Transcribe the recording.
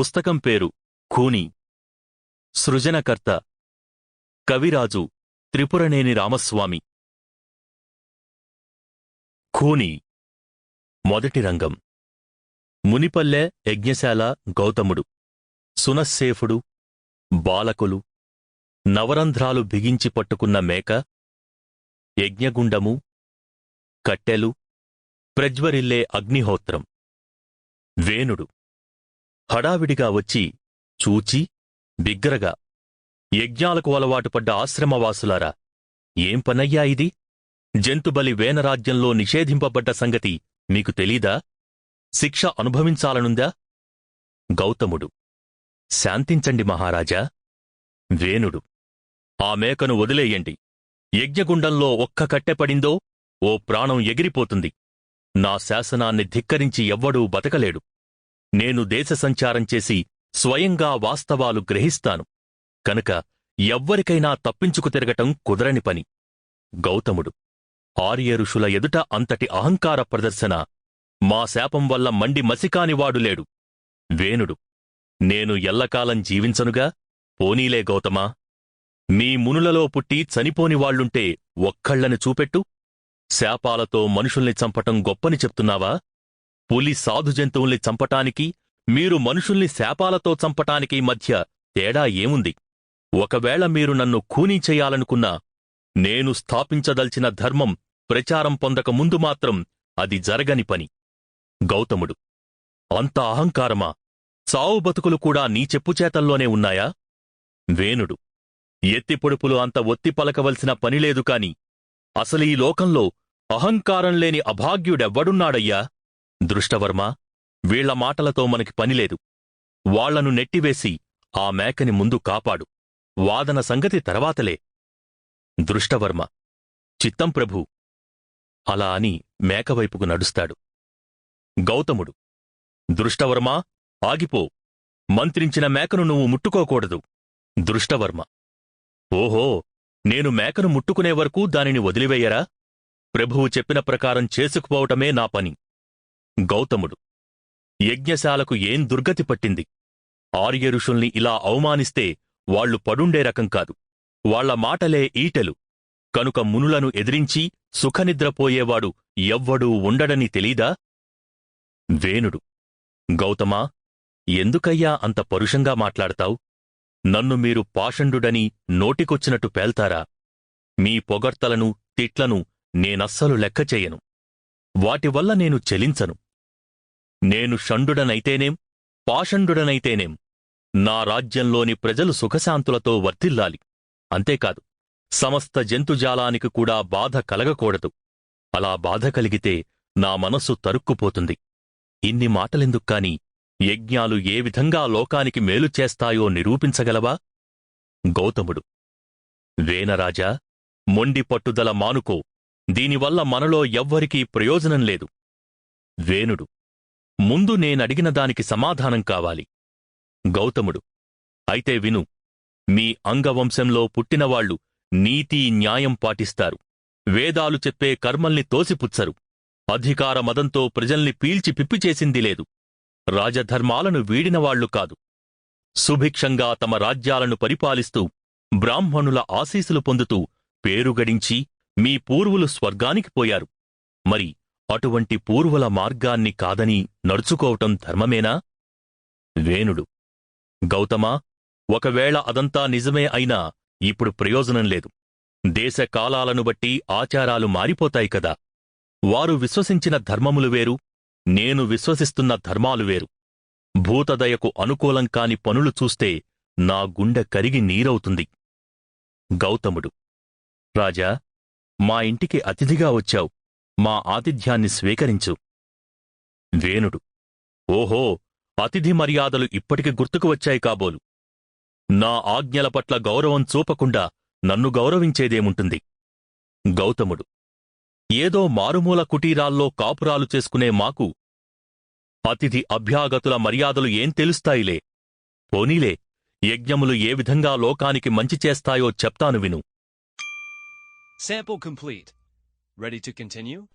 పుస్తకం పేరు ఖూని సృజనకర్త కవిరాజు త్రిపురనేని రామస్వామి. ఖూని మొదటి రంగం. మునిపల్లె యజ్ఞశాల గౌతముడు. సునస్సేఫుడు బాలకులు నవరంధ్రాలు బిగించి పట్టుకున్న మేక యజ్ఞగుండము కట్టెలు ప్రజ్వరిల్లే అగ్నిహోత్రం. వేణుడు. హడావిడిగా వచ్చి చూచి బిగ్గరగా యజ్ఞాలకు అలవాటు పడ్డ ఆశ్రమవాసులారా ఏం పనయ్యా ఇది? జంతుబలి వేనరాజ్యంలో నిషేధింపబడ్డ సంగతి మీకు తెలీదా? శిక్ష అనుభవించాలనుందా? గౌతముడు శాంతించండి మహారాజా. వేణుడు ఆ మేకను వదిలేయండి. యజ్ఞగుండంలో ఒక్క కట్టెపడిందో ఓ ప్రాణం ఎగిరిపోతుంది. నా శాసనాన్ని ధిక్కరించి ఎవ్వడూ బతకలేడు. నేను దేశ సంచారం చేసి స్వయంగా వాస్తవాలు గ్రహిస్తాను. కనుక ఎవ్వరికైనా తప్పించుకు తిరగటం కుదరని పని. గౌతముడు ఆర్యరుషుల ఎదుట అంతటి అహంకార ప్రదర్శన మా శాపం వల్ల మండి మసికానివాడు లేడు. వేణుడు నేను ఎల్లకాలం జీవించనుగా? పోనీలే గౌతమా. మీ మునులలో పుట్టి చనిపోని వాళ్ళుంటే ఒక్కళ్ళని చూపెట్టు. శాపాలతో మనుషుల్ని చంపటం గొప్పని చెప్తున్నావా? పులి సాధు జంతువుల్ని చంపటానికి మీరు మనుషుల్ని శాపాలతో చంపటానికి మధ్య తేడా ఏముంది? ఒకవేళ మీరు నన్ను ఖూనీ చేయాలనుకున్నా నేను స్థాపించదల్చిన ధర్మం ప్రచారం పొందక ముందు మాత్రం అది జరగని పని. గౌతముడు అంత అహంకారమా? చావు బతుకులు కూడా నీ చెప్పుచేతల్లోనే ఉన్నాయా? వేణుడు ఎత్తిపొడుపులు అంత ఒత్తి పలకవలసిన పనిలేదు కాని అసలీ లోకంలో అహంకారం లేని అభాగ్యుడెవ్వడున్నాడయ్యా? దృష్టవర్మ వీళ్ళ మాటలతో మనకి పనిలేదు వాళ్ళను నెట్టివేసి ఆ మేకని ముందు కాపాడు. వాదన సంగతి తర్వాతలే. దృష్టవర్మ చిత్తం ప్రభు అలా అని మేకవైపుకు నడుస్తాడు. గౌతముడు దృష్టవర్మ ఆగిపో. మంత్రించిన మేకను నువ్వు ముట్టుకోకూడదు. దృష్టవర్మ ఓహో నేను మేకను ముట్టుకునే వరకు దానిని వదిలివేయరా? ప్రభువు చెప్పిన ప్రకారం చేసుకుపోవటమే నా పని. గౌతముడు. యజ్ఞశాలకు ఏం దుర్గతి పట్టింది? ఆర్య ఋషుల్ని ఇలా అవమానిస్తే వాళ్ళు పడుండే రకం కాదు. వాళ్ళ మాటలే ఈటెలు. కనుక మునులను ఎదిరించి సుఖనిద్రపోయేవాడు ఎవ్వడూ ఉండడని తెలీదా? వేణుడు. గౌతమా ఎందుకయ్యా అంత పరుషంగా మాట్లాడతావు? నన్ను మీరు పాషండుడని నోటికొచ్చినట్టు పేల్తారా? మీ పొగడ్తలను తిట్లను నేనస్సలు లెక్క వాటివల్ల నేను చెలించను. నేను షండుడనైతేనేం? పాషండుడనైతేనేం? నా రాజ్యంలోని ప్రజలు సుఖశాంతులతో వర్తిల్లాలి అంతేకాదు సమస్త జంతుజాలానికి కూడా బాధ కలగకూడదు. అలా బాధ కలిగితే నా మనస్సు తరుక్కుపోతుంది. ఇన్ని మాటలెందుక్కాని యజ్ఞాలు ఏ విధంగా లోకానికి మేలు చేస్తాయో నిరూపించగలవా? గౌతముడు వేనరాజా మొండి పట్టుదల మానుకో. దీనివల్ల మనలో ఎవ్వరికీ ప్రయోజనం లేదు. వేణుడు ముందు నేనడిగిన దానికి సమాధానం కావాలి. గౌతముడు అయితే విను మీ అంగవంశంలో పుట్టినవాళ్ళు నీతి న్యాయం పాటిస్తారు. వేదాలు చెప్పే కర్మల్ని తోసిపుచ్చరు. అధికార మదంతో ప్రజల్ని పీల్చి పిప్పిచేసింది లేదు. రాజధర్మాలను వీడినవాళ్ళు కాదు. సుభిక్షంగా తమ రాజ్యాలను పరిపాలిస్తూ బ్రాహ్మణుల ఆశీసులు పొందుతూ పేరుగడించి మీ పూర్వులు స్వర్గానికి పోయారు. మరి అటువంటి పూర్వుల మార్గాన్ని కాదని నడుచుకోవటం ధర్మమేనా? వేణుడు. గౌతమా ఒకవేళ అదంతా నిజమే అయినా ఇప్పుడు ప్రయోజనం లేదు. దేశ కాలాలను బట్టి ఆచారాలు మారిపోతాయి కదా. వారు విశ్వసించిన ధర్మములు వేరు నేను విశ్వసిస్తున్న ధర్మాలు వేరు. భూతదయకు అనుకూలం కాని పనులు చూస్తే నా గుండె కరిగి నీరవుతుంది. గౌతముడు. రాజా మా ఇంటికి అతిథిగా వచ్చావు. మా ఆతిథ్యాన్ని స్వీకరించు. వేణుడు ఓహో అతిథి మర్యాదలు ఇప్పటికి గుర్తుకు వచ్చాయి కాబోలు. నా ఆజ్ఞల పట్ల గౌరవం చూపకుండా నన్ను గౌరవించేదేముంటుంది? గౌతముడు ఏదో మారుమూల కుటీరాల్లో కాపురాలు చేసుకునే మాకు అతిథి అభ్యాగతుల మర్యాదలు ఏం తెలుస్తాయిలే? పోనీలే యజ్ఞములు ఏ విధంగా లోకానికి మంచి చేస్తాయో చెప్తాను విను. Sample complete. Ready to continue?